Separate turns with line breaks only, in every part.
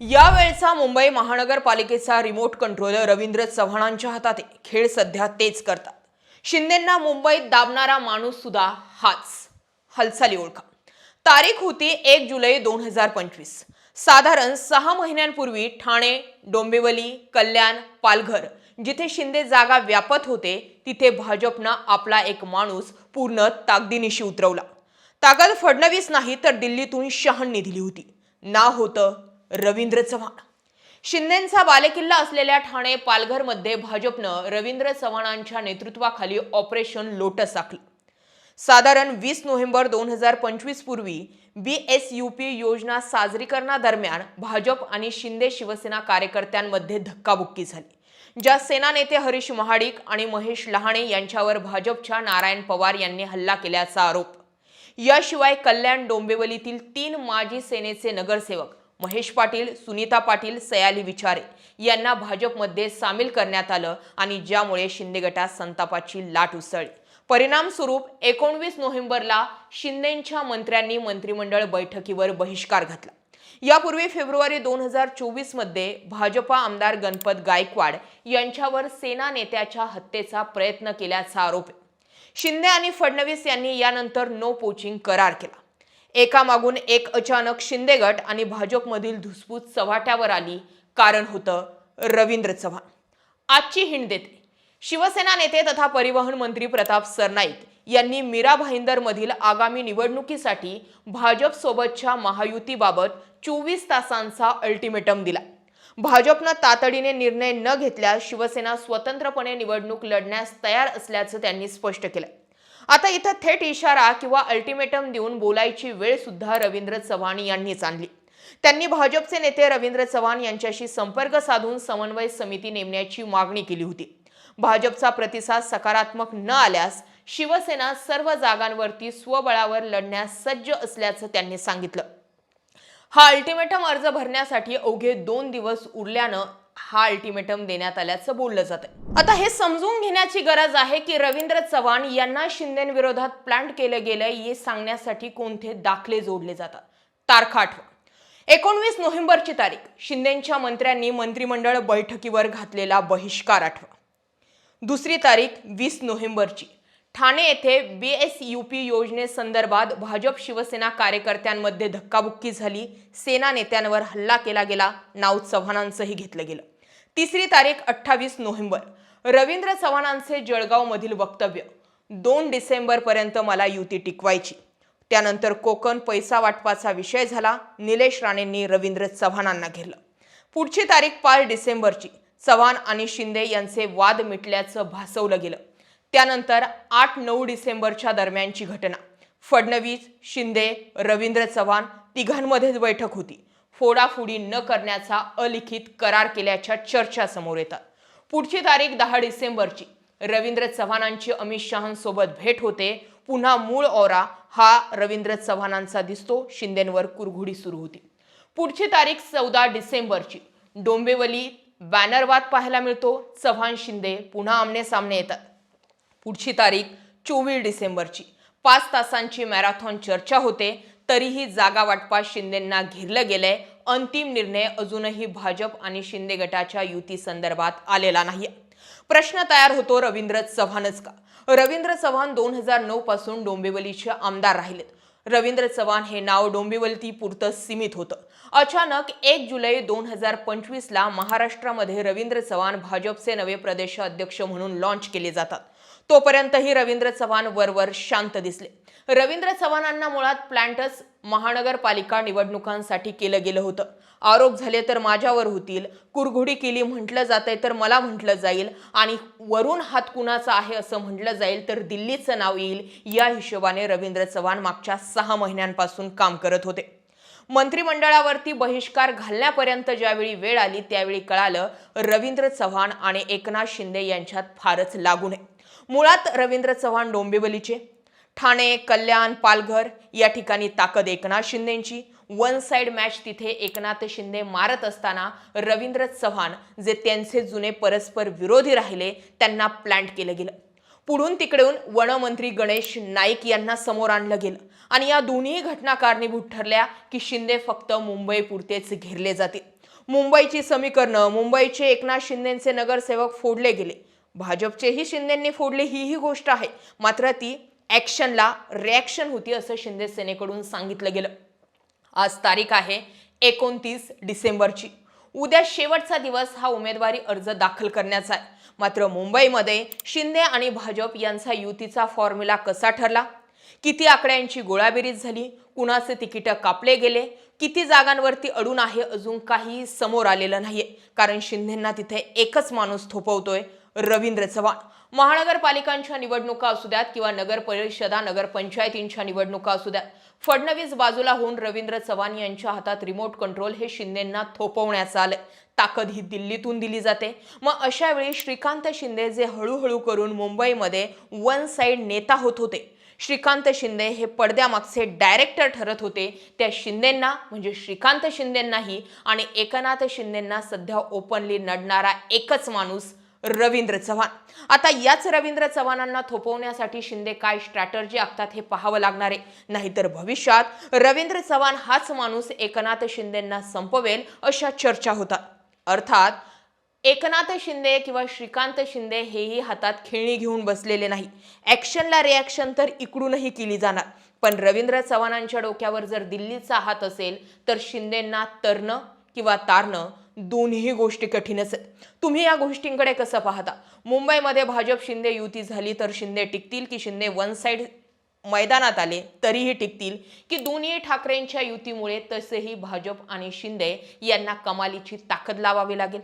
यावेळचा मुंबई महानगरपालिकेचा remote controller Ravindra चव्हाणांच्या हातात खेळ सध्या तेच करतात. शिंदेंना मुंबईत दाबणारा माणूस सुद्धा हाच. हालचाली ओळखा. तारीख होती एक जुलै दोन हजार पंचवीस. साधारण सहा महिन्यांपूर्वी ठाणे डोंबिवली कल्याण पालघर जिथे शिंदे जागा व्यापत होते तिथे भाजपनं आपला एक माणूस पूर्ण ताकदीनिशी उतरवला. ताकद फडणवीस नाही तर दिल्लीतून शहाण दिली होती. नाव होतं रवींद्र चव्हाण. शिंदेचा बालेकिल्ला असलेल्या ठाणे पालघरमध्ये भाजपनं रवींद्र चव्हाणांच्या नेतृत्वाखाली ऑपरेशन लोटस आखलं. साधारण वीस नोव्हेंबर दोन हजार पंचवीस पूर्वी बी एस यू पी योजना साजरीकरणादरम्यान भाजप आणि शिंदे शिवसेना कार्यकर्त्यांमध्ये धक्काबुक्की झाली. ज्या सेना नेते हरीश महाडिक आणि महेश लहाणे यांच्यावर भाजपच्या नारायण पवार यांनी हल्ला केल्याचा आरोप. याशिवाय कल्याण डोंबिवलीतील तीन माजी सेनेचे नगरसेवक महेश पाटील सुनीता पाटील सयाली विचारे यांना भाजपमध्ये सामील करण्यात आलं आणि ज्यामुळे शिंदे गटात संतापाची लाट उसळली. परिणाम स्वरूप एकोणवीस नोव्हेंबरला शिंदेंच्या मंत्र्यांनी मंत्रिमंडळ बैठकीवर बहिष्कार घातला. यापूर्वी फेब्रुवारी दोन हजार चोवीसमध्ये भाजपा आमदार गणपत गायकवाड यांच्यावर सेना नेत्याच्या हत्येचा प्रयत्न केल्याचा आरोप आहे. शिंदे आणि फडणवीस यांनी यानंतर नो पोचिंग करार केला. एकामागून एक अचानक शिंदे गट आणि भाजपमधील धुसफूस चव्हाट्यावर आली. कारण होतं रवींद्र चव्हाण. आजची हिंड देते. शिवसेना नेते तथा परिवहन मंत्री प्रताप सरनाईक यांनी मीरा भाईंदरमधील आगामी निवडणुकीसाठी भाजपसोबतच्या महायुतीबाबत चोवीस तासांचा अल्टिमेटम दिला. भाजपनं तातडीने निर्णय न घेतल्यास शिवसेना स्वतंत्रपणे निवडणूक लढण्यास तयार असल्याचं त्यांनी स्पष्ट केलं. आता इथं थेट इशारा किंवा अल्टिमेटम देऊन बोलायची वेळ सुद्धा रवींद्र चव्हाण यांनीच आणली. त्यांनी भाजपचे नेते रवींद्र चव्हाण यांच्याशी संपर्क साधून समन्वय समिती नेमण्याची मागणी केली होती. भाजपचा प्रतिसाद सकारात्मक न आल्यास शिवसेना सर्व जागांवरती स्वबळावर लढण्यास सज्ज असल्याचं त्यांनी सांगितलं. हा अल्टिमेटम अर्ज भरण्यासाठी अवघे दोन दिवस उरल्यानं हा अल्टिमेटम देण्यात आल्याचं बोललं जातं आता हे समजून घेण्याची गरज आहे की रवींद्र चव्हाण यांना शिंदेविरोधात प्लांट केलं गेलंय हे सांगण्यासाठी कोणते दाखले जोडले जातात? तारखा आठवा. एकोणवीस नोव्हेंबरची तारीख शिंदेच्या मंत्र्यांनी मंत्रिमंडळ बैठकीवर घातलेला बहिष्कार आठवा. दुसरी तारीख वीस नोव्हेंबरची. ठाणे येथे बी एस यू पी योजनेसंदर्भात भाजप शिवसेना कार्यकर्त्यांमध्ये धक्काबुक्की झाली. सेना नेत्यांवर हल्ला केला गेला. नाव चव्हाणांचंही घेतलं गेलं. तिसरी तारीख अठ्ठावीस नोव्हेंबर. रवींद्र चव्हाणांचे जळगावमधील वक्तव्य. दोन डिसेंबरपर्यंत मला युती टिकवायची. त्यानंतर कोकण पैसा वाटपाचा विषय झाला. निलेश राणेंनी रवींद्र चव्हाणांना घेरलं. पुढची तारीख पाच डिसेंबरची. चव्हाण आणि शिंदे यांचे वाद मिटल्याचं भासवलं गेलं. त्यानंतर आठ नऊ डिसेंबरच्या दरम्यानची घटना. फडणवीस शिंदे रवींद्र चव्हाण तिघांमध्येच बैठक होती. फोडाफोडी न करण्याचा अलिखित करार केल्याच्या चर्चा समोर येतात. पुढची तारीख दहा डिसेंबरची. रवींद्र चव्हाणांची अमित शहांसोबत भेट होते. पुन्हा मूळ ओरा हा रवींद्र चव्हाणांचा दिसतो. शिंदेंवर कुरघुडी सुरू होती. पुढची तारीख चौदा डिसेंबरची. डोंबिवली बॅनरवाद पाहायला मिळतो. चव्हाण शिंदे पुन्हा आमने सामने येतात. पुढची तारीख चोवीस डिसेंबरची. पाच तासांची मॅरेथॉन चर्चा होते तरीही जागा वाटपा शिंदेंना घेरलं गेलंय. अंतिम निर्णय अजूनही भाजप आणि शिंदे गटाच्या युती संदर्भात आलेला नाही प्रश्न तयार होतो रवींद्र चव्हाणच का? रवींद्र चव्हाण दोन हजार नऊ पासून डोंबिवलीचे आमदार राहिलेत. रवींद्र चव्हाण हे नाव डोंबिवली पुरतं सीमित होतं. अचानक एक जुलै दोन हजार पंचवीसला महाराष्ट्रामध्ये रवींद्र चव्हाण भाजपचे नवे प्रदेश अध्यक्ष म्हणून लॉन्च केले जातात. तोपर्यंतही रवींद्र चव्हाण वरवर शांत दिसले. रवींद्र चव्हाणांना मुळात प्लॅन्टस महानगरपालिका निवडणुकांसाठी केलं गेलं होतं. आरोप झाले तर माझ्यावर होतील कुरघुडी केली म्हटलं जातंय तर मला म्हटलं जाईल आणि वरून हात कुणाचा आहे असं म्हटलं जाईल तर दिल्लीचं नाव येईल या हिशोबाने रवींद्र चव्हाण मागच्या सहा महिन्यांपासून काम करत होते. मंत्रिमंडळावरती बहिष्कार घालण्यापर्यंत ज्यावेळी वेळ आली त्यावेळी कळालं रवींद्र चव्हाण आणि एकनाथ शिंदे यांच्यात फारच लागू नये. मुळात रवींद्र चव्हाण डोंबिवलीचे. ठाणे कल्याण पालघर या ठिकाणी ताकद एकनाथ शिंदेची. वन साइड मॅच तिथे एकनाथ शिंदे मारत असताना रवींद्र चव्हाण जे त्यांचे जुने परस्पर विरोधी राहिले त्यांना प्लॅन्ट केलं गेलं. पुढून तिकडून वनमंत्री गणेश नाईक यांना समोर आणलं गेलं. आणि या दोन्ही घटना कारणीभूत ठरल्या की शिंदे फक्त मुंबई पुरतेच घेरले जातील. मुंबईची समीकरणं मुंबईचे एकनाथ शिंदेचे नगरसेवक फोडले गेले. भाजपचेही शिंदेंनी फोडले ही ही गोष्ट आहे. मात्र ती ॲक्शनला रिॲक्शन होती असं शिंदे सेनेकडून सांगितलं गेलं. आज तारीख आहे एकोणतीस डिसेंबरची. उद्या शेवटचा दिवस हा उमेदवारी अर्ज दाखल करण्याचा आहे. मात्र मुंबईमध्ये शिंदे आणि भाजप यांचा युतीचा फॉर्म्युला कसा ठरला? किती आकड्यांची गोळाबेरीज झाली? कुणाचे तिकीटं कापले गेले? किती जागांवरती अडून आहे? अजून काही समोर आलेलं नाहीये. कारण शिंदेंना तिथे एकच माणूस थोपवतोय रवींद्र चव्हाण. महानगरपालिकांच्या निवडणुका असू द्यात किंवा नगर परिषदा नगरपंचायतींच्या निवडणुका असू द्यात फडणवीस बाजूला होऊन रवींद्र चव्हाण यांच्या हातात रिमोट कंट्रोल हे शिंदेंना थोपवण्याचं आलंय. ताकद ही दिल्लीतून दिली जाते. मग अशा वेळी श्रीकांत शिंदे जे हळूहळू करून मुंबईमध्ये वन साईड नेता होत होते. श्रीकांत शिंदे हे पडद्यामागचे डायरेक्टर ठरत होते. त्या शिंदेंना म्हणजे श्रीकांत शिंदेंनाही आणि एकनाथ शिंदेंना सध्या ओपनली नडणारा एकच माणूस रवींद्र चव्हाण. आता याच रवींद्र चव्हाणांना थोपवण्यासाठी शिंदे काय स्ट्रॅटर्जी आखतात हे पाहावं लागणार आहे. नाहीतर भविष्यात रवींद्र चव्हाण हाच माणूस एकनाथ शिंदेंना संपवेल अशा चर्चा होतात. अर्थात एकनाथ शिंदे किंवा श्रीकांत शिंदे हेही हातात खेळणी घेऊन बसलेले नाही. ॲक्शनला रिॲक्शन तर इकडूनही केली जाणार. पण रवींद्र चव्हाणांच्या डोक्यावर जर दिल्लीचा हात असेल तर शिंदेंना तरणं किंवा तारणं दोन्ही गोष्टी कठीणच आहेत. तुम्ही या गोष्टींकडे कसं पाहता? मुंबईमध्ये भाजप शिंदे युती झाली तर शिंदे टिकतील की शिंदे वन साइड मैदानात आले तरीही टिकतील? की दोन्ही ठाकरेंच्या युतीमुळे तसेही भाजप आणि शिंदे यांना कमालीची ताकद लावावी लागेल?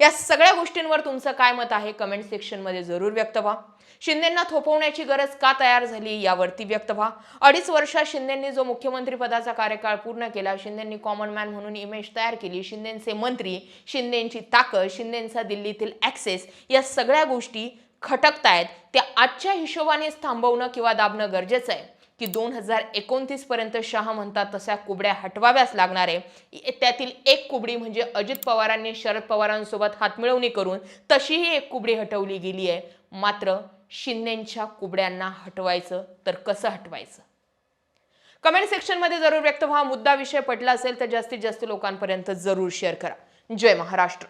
या सगळ्या गोष्टींवर तुमचं काय मत आहे? कमेंट सेक्शनमध्ये जरूर व्यक्त व्हा. शिंदेंना थोपवण्याची गरज का तयार झाली यावरती व्यक्त व्हा. अडीच वर्षात शिंदेंनी जो मुख्यमंत्री पदाचा कार्यकाळ पूर्ण केला शिंदेंनी कॉमन मॅन म्हणून इमेज तयार केली. शिंदेंचे मंत्री शिंदेंची ताकद शिंदेंचा दिल्लीतील ॲक्सेस या सगळ्या गोष्टी खटकतायत. त्या आजच्या हिशोबानेच थांबवणं किंवा दाबणं गरजेचं आहे. की दोन हजार एकोणतीस पर्यंत शहा म्हणतात तशा कुबड्या हटवाव्याच लागणार. आहे त्यातील एक कुबडी म्हणजे अजित पवारांनी शरद पवारांसोबत हातमिळवणी करून तशीही एक कुबडी हटवली गेली आहे. मात्र शिंदेच्या कुबड्यांना हटवायचं तर कसं हटवायचं? कमेंट सेक्शनमध्ये जरूर व्यक्त व्हा. मुद्दा विषय पटला असेल तर जास्तीत जास्त लोकांपर्यंत जरूर शेअर करा. जय महाराष्ट्र.